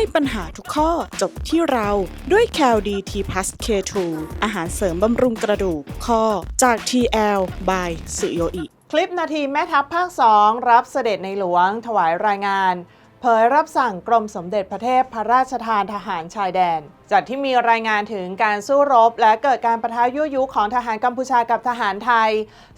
ให้ปัญหาทุกข้อจบที่เราด้วย c a l d t p l u s K2 อาหารเสริมบำรุงกระดูกข้อจาก TL by สุโยอิคลิปนาทีแม่ทัพภาค 2 รับเสด็จในหลวง ถวายรายงาน เผยรับสั่งกรมสมเด็จพระเทพพระราชทานทหารชายแดนจากที่มีรายงานถึงการสู้รบ และเกิดการประทะยุยุของทหารกัมพูชากับทหารไทย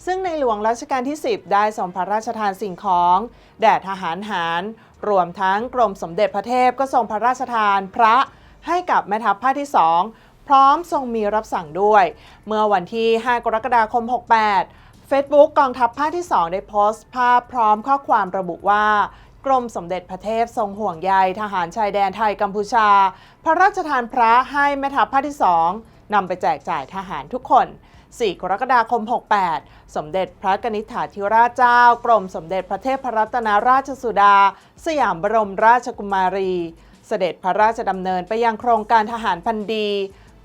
ซึ่งในหลวงรัชกาลที่ 10 ได้ส่งพระราชทานสิ่งของ แด่ทหารหาร รวมทั้งกรมสมเด็จพระเทพก็ส่งพระราชทานพระให้กับแม่ทัพภาคที่2พร้อมทรงมีรับสั่งด้วย เมื่อวันที่ 5 กรกฎาคม 68 Facebook กองทัพภาคที่ 2 ได้โพสต์ภาพพร้อมข้อความระบุว่ากรมสมเด็จพระเทพทรงห่วงใยทหารชายแดนไทยกัมพูชา พระราชทานพระให้แม่ทัพภาคที่2นำไปแจกจ่ายทหารทุกคน 4 กรกฎาคม 68 สมเด็จพระกนิษฐาธิราชเจ้า กรมสมเด็จพระเทพพรัตนราชสุดา สยามบรมราชกุมารี เสด็จพระราชดำเนินไปยังโครงการทหารพันดี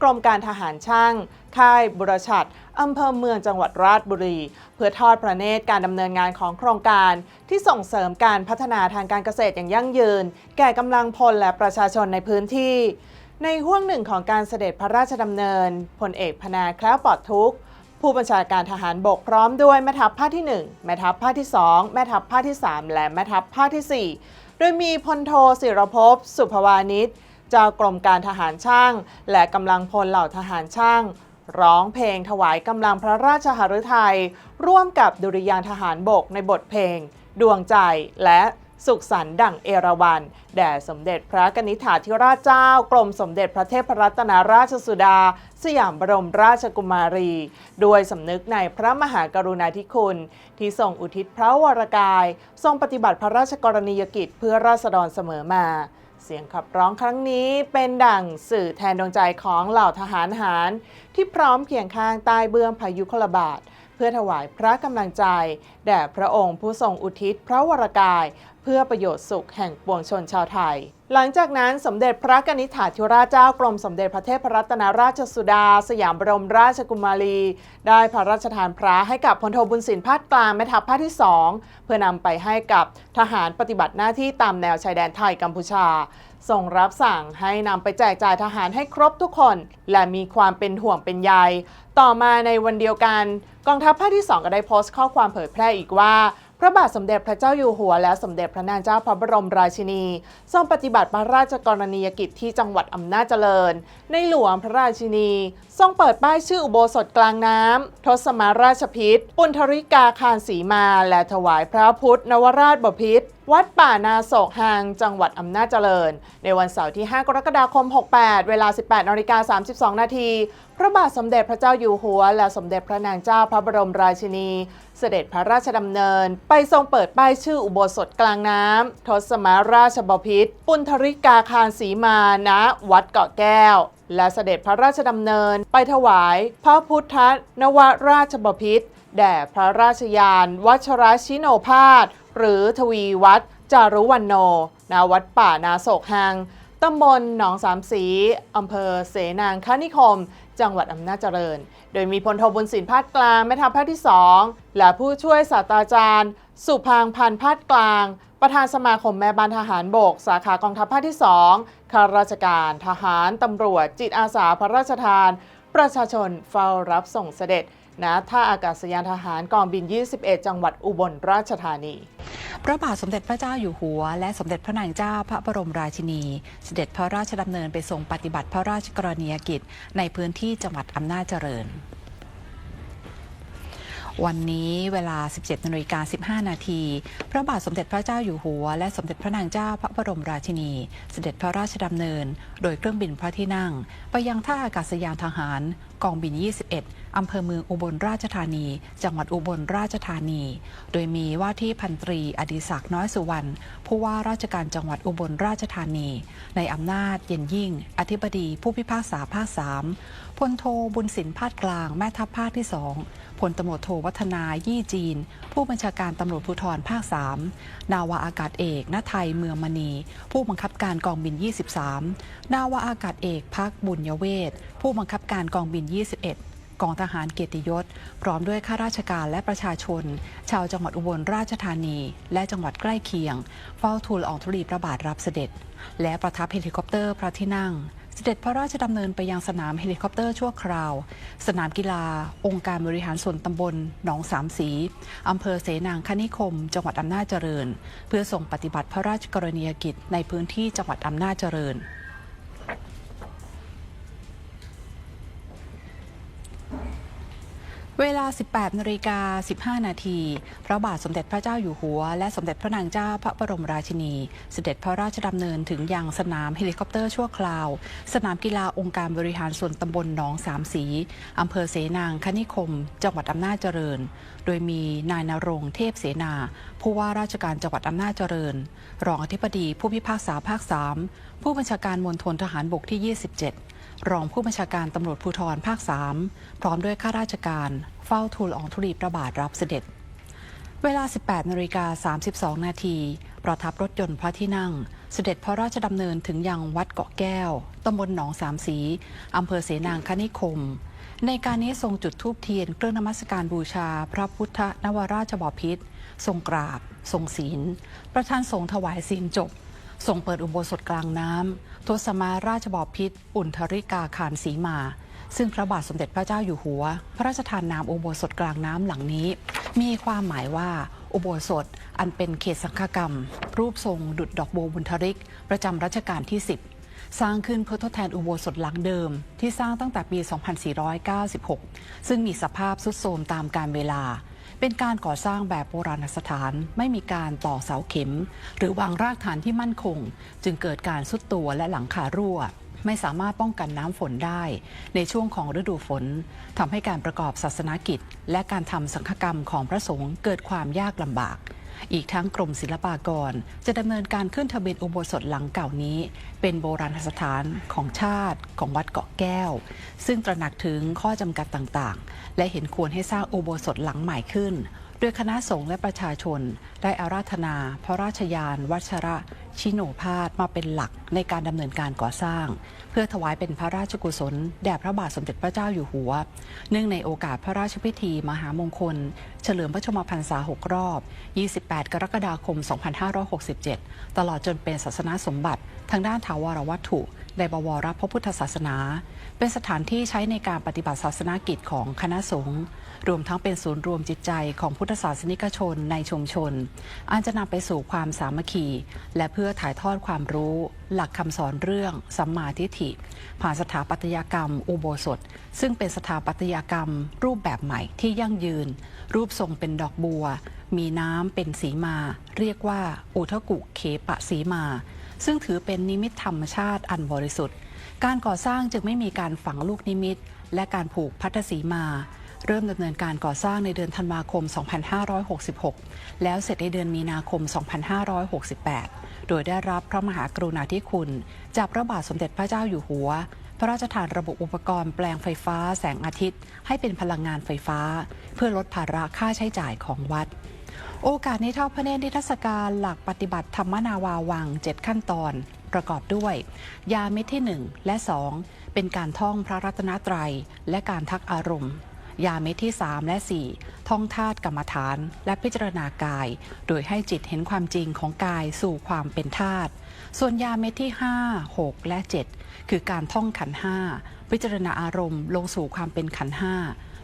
กรมการทหารช่าง ค่ายบุรชัดอำเภอเมืองจังหวัดราชบุรี เพื่อทอดพระเนตรการดำเนินงานของโครงการที่ส่งเสริมการพัฒนาทางการเกษตรอย่างยั่งยืน แก่กำลังพลและประชาชนในพื้นที่ ในห่วงหนึ่งของการเสด็จพระราชดำเนินพลเอกพนาแคล้วปลอดทุกข์ผู้บัญชาการทหารบกพร้อมด้วยแม่ทัพภาคที่ 1 แม่ทัพภาคที่ 2 แม่ทัพภาคที่ 3 และแม่ทัพภาคที่ 4 โดยมีพลโทศิรภพสุภวานิชเจ้ากรมการทหารช่าง และกำลังพลเหล่าทหารช่าง ร้องเพลงถวายกำลังพระราชหฤทัยร่วมกับดุริยางทหารบกในบทเพลง ดวงใจและ สุขสันต์ดั่งเอราวัณแด่สมเด็จพระกนิษฐาธิราชเจ้า กรมสมเด็จพระเทพรัตนราชสุดา สยามบรมราชกุมารี ด้วยสำนึกในพระมหากรุณาธิคุณ ที่ทรงอุทิศพระวรกาย ทรงปฏิบัติพระราชกรณียกิจเพื่อราษฎรเสมอมาเสียงขับร้องครั้งนี้เป็นดั่งสื่อแทนดวงใจของเหล่าทหารหาร ที่พร้อมเคียงข้างใต้เบื้องพายุคลบาท เพื่อถวายพระกำลังใจ แด่พระองค์ผู้ทรงอุทิศพระวรกาย เพื่อประโยชน์สุขแห่งปวงชนชาวไทย หลังจากนั้นสมเด็จพระกนิษฐาธิราชเจ้ากรมสมเด็จพระเทพรัตนราชสุดา สยามบรมราชกุมารี ได้พระราชทานพระให้กับพลโทบุญสินภาคกลางแม่ทัพภาคที่ 2 เพื่อนำไปให้กับทหารปฏิบัติหน้าที่ตามแนวชายแดนไทยกัมพูชาส่งรับสั่งให้นำไปแจกจ่ายทหารให้ครบทุกคน และมีความเป็นห่วงเป็นใย ต่อมาในวันเดียวกัน กองทัพภาคที่ 2 ก็ได้โพสต์ข้อความเผยแพร่อีกว่า พระบาทสมเด็จพระเจ้าอยู่หัว และสมเด็จพระนางเจ้าพระบรมราชินี ทรงปฏิบัติพระราชกรณียกิจที่จังหวัดอำนาจเจริญ ในหลวงพระราชินี ทรงเปิดป้ายชื่ออุโบสถกลางน้ำทศมาราชพิษ ปุณธริกาคารสีมา และถวายพระพุทธนวราชบพิษ วัดป่านาโศกหางจังหวัดอำนาจเจริญ ในวันเสาร์ที่ 5 กรกฎาคม 68 เวลา 18นาฬิกา32 นาที พระบาทสมเด็จพระเจ้าอยู่หัว และสมเด็จพระนางเจ้าพระบรมราชินี เสด็จพระราชดำเนิน ไปทรงเปิดป้ายชื่ออุโบสถกลางน้ำทศมาราชบพิษปุณธริกาคารสีมาณวัดเกาะแก้ว และเสด็จพระราชดำเนิน ไปถวายพระพุทธนวราชบพิษแด่พระราชยาน วัชรชิโนภาส หรือทวีวัดจารุวันโนณวัดป่านาโศกหังตำบลหนองสามสีอำเภอเสนางคณิคม จังหวัดอำนาจเจริญ โดยมีพลโทบุญสินภาคกลางแม่ทัพภาคที่ 2 และผู้ช่วยศาสตราจารย์ สุพางพันธ์ภาคกลาง ประธานสมาคมแม่บ้านทหารบก สาขากองทัพภาคที่ 2 ข้าราชการ ทหาร ตำรวจ จิตอาสาพระราชทาน ประชาชนเฝ้ารับส่งเสด็จ ณท่าอากาศยานทหารกองบิน 21 จังหวัดอุบลราชธานี พระบาทสมเด็จพระเจ้าอยู่หัว และสมเด็จพระนางเจ้าพระบรมราชินี เสด็จพระราชดำเนินไปทรงปฏิบัติพระราชกรณียกิจ ในพื้นที่จังหวัดอำนาจเจริญวันนี้เวลา 17นาฬิกา15 นาที พระบาทสมเด็จพระเจ้าอยู่หัว และสมเด็จพระนางเจ้าพระบรมราชินี เสด็จพระราชดำเนิน โดยเครื่องบินพระที่นั่ง ไปยังท่าอากาศยานทหาร กองบิน 21 อำเภอเมืองอุบลราชธานี จังหวัดอุบลราชธานี โดยมีว่าที่พันตรีอดิศักดิ์น้อยสุวรรณผู้ว่าราชการจังหวัดอุบลราชธานี ในอำนาจเย็นยิ่ง อธิบดีผู้พิพากษาภาคสามพลโทบุญสินภาคกลางแม่ทัพภาคที่สองพลตำรวจโทวัฒนายี่จีน ผู้บัญชาการตำรวจภูธรภาคสามนาวาอากาศเอกณไทยเมืองมณี ผู้บังคับการกองบิน 23 นาวาอากาศเอกพักบุญยเวศผู้บังคับการกองบิน 21 กองทหารเกียรติยศ พร้อมด้วยข้าราชการและประชาชน ชาวจังหวัดอุบลราชธานี และจังหวัดใกล้เคียง เฝ้าทูลอองธุลีพระบาทรับเสด็จ และประทับเฮลิคอปเตอร์พระที่นั่ง เสด็จพระราชดำเนินไปยังสนามเฮลิคอปเตอร์ชั่วคราว สนามกีฬา องค์การบริหารส่วนตำบลหนองสามสีอำเภอเสนางคณิคม จังหวัดอำนาจเจริญ เพื่อส่งปฏิบัติพระราชกรณียกิจในพื้นที่จังหวัดอำนาจเจริญ เวลา 18 นาฬิกา 15 นาที พระบาทสมเด็จพระเจ้าอยู่หัว และสมเด็จพระนางเจ้าพระบรมราชินี เสด็จพระราชดำเนินถึงยังสนามเฮลิคอปเตอร์ชั่วคราว สนามกีฬาองค์การบริหารส่วนตำบลหนองสามสีอำเภอเสนางคณิคม จังหวัดอำนาจเจริญ โดยมีนายนรงเทพเสนา ผู้ว่าราชการจังหวัดอำนาจเจริญ รองอธิบดีผู้พิพากษาภาค 3 ผู้บัญชาการมณฑลทหารบกที่ 27 รองผู้บัญชาการตำรวจภูธรภาค 3 พร้อมด้วยข้าราชการ เฝ้าทูลอองธุลีพระบาทรับเสด็จ เวลา 18นาฬิกา32 นาที ประทับรถยนต์พระที่นั่ง เสด็จพระราชดำเนินถึงยังวัดเกาะแก้ว ตำบลหนองสามสี อำเภอเสนางคณิคม ในการนี้ทรงจุดธูปเทียนเครื่องนมัสการบูชา พระพุทธนวราชบพิตรทรงกราบ ทรงศีล ประธานสงฆ์ถวายศีลจบ ทรงเปิดอุโบสถกลางน้ำทศมาราชบพิตรอุณทริกาคารสีมา ซึ่งพระบาทสมเด็จพระเจ้าอยู่หัว พระราชทานนามอุโบสถกลางน้ำหลังนี้ มีความหมายว่า อุโบสถอันเป็นเขตสังฆกรรม รูปทรงดุจดอกโบบุญทริก ประจำรัชกาลที่ 10 สร้างขึ้นเพื่อทดแทนอุโบสถหลังเดิม ที่สร้างตั้งแต่ปี 2496 ซึ่งมีสภาพทรุดโทรมตามกาลเวลา เป็นการก่อสร้างแบบโบราณสถานไม่มีการต่อเสาเข็ม หรือวางรากฐานที่มั่นคง จึงเกิดการสุดตัวและหลังคารั่ว ไม่สามารถป้องกันน้ำฝนได้ ในช่วงของฤดูฝนทำให้การประกอบศาสนากิจ และการทำสังฆกรรมของพระสงฆ์เกิดความยากลำบาก อีกทั้งกรมศิลปากร จะดำเนินการขึ้นทะเบียนอุโบสถหลังเก่านี้ เป็นโบราณสถานของชาติของวัดเกาะแก้ว ซึ่งตระหนักถึงข้อจำกัดต่างๆ และเห็นควรให้สร้างอุโบสถหลังใหม่ขึ้น โดยคณะสงฆ์และประชาชนได้อาราธนา พระราชยาน วัชระชิโนภาสมาเป็นหลักในการดำเนินการก่อสร้าง เพื่อถวายเป็นพระราชกุศล แด่พระบาทสมเด็จพระเจ้าอยู่หัว เนื่องในโอกาสพระราชพิธีมหามงคล เฉลิมพระชมพรรษา 6 รอบ 28 กรกฎาคม 2567 ตลอดจนเป็นศาสนาสมบัติทางด้านถาวรวัตถุ ในบวรพระพุทธศาสนา เป็นสถานที่ใช้ในการปฏิบัติศาสนากิจของคณะสงฆ์รวมทั้งเป็นศูนย์รวมจิตใจของพุทธศาสนิกชนในชุมชนอันจะนำไปสู่ความสามัคคี และเพื่อถ่ายทอดความรู้ หลักคำสอนเรื่องสัมมาทิฏฐิ ผ่านสถาปัตยกรรม อุโบสถ ซึ่งเป็นสถาปัตยกรรม รูปแบบใหม่ที่ยั่งยืน รูปทรงเป็นดอกบัว มีน้ำเป็นสีมา เรียกว่า อุทกุเขปะสีมา ซึ่งถือเป็นนิมิตธรรมชาติอันบริสุทธิ์ การก่อสร้างจึงไม่มีการฝังลูกนิมิต และการผูกพัทสีมา เริ่มดำเนินการก่อสร้างในเดือนธันวาคม 2566 แล้วเสร็จในเดือนมีนาคม 2568 โดยได้รับพระมหากรุณาธิคุณ จากพระบาทสมเด็จพระเจ้าอยู่หัว พระราชทานระบบอุปกรณ์แปลงไฟฟ้าแสงอาทิตย์ ให้เป็นพลังงานไฟฟ้า เพื่อลดภาระค่าใช้จ่ายของวัด โอกาสนี้ทอดพระเนตรนิทรรศการหลักปฏิบัติธรรมนาวาวัง 7 ขั้นตอน ประกอบด้วย ยาเม็ดที่ 1 และ 2 เป็นการท่องพระรัตนตรัย และการทักอารมณ์ ยาเม็ดที่ 3 และ 4 ท่องธาตุกรรมฐาน และพิจารณากาย โดยให้จิตเห็นความจริงของกายสู่ความเป็นธาตุส่วนยาเม็ดที่ 5 6 และ 7 คือการท่องขันห้าพิจารณาอารมณ์ลงสู่ความเป็นขันห้า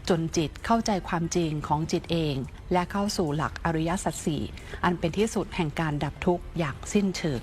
จนจิตเข้าใจความจริงของจิตเอง และเข้าสู่หลักอริยสัจสี่อันเป็นที่สุดแห่งการดับทุกข์อย่างสิ้นเชิง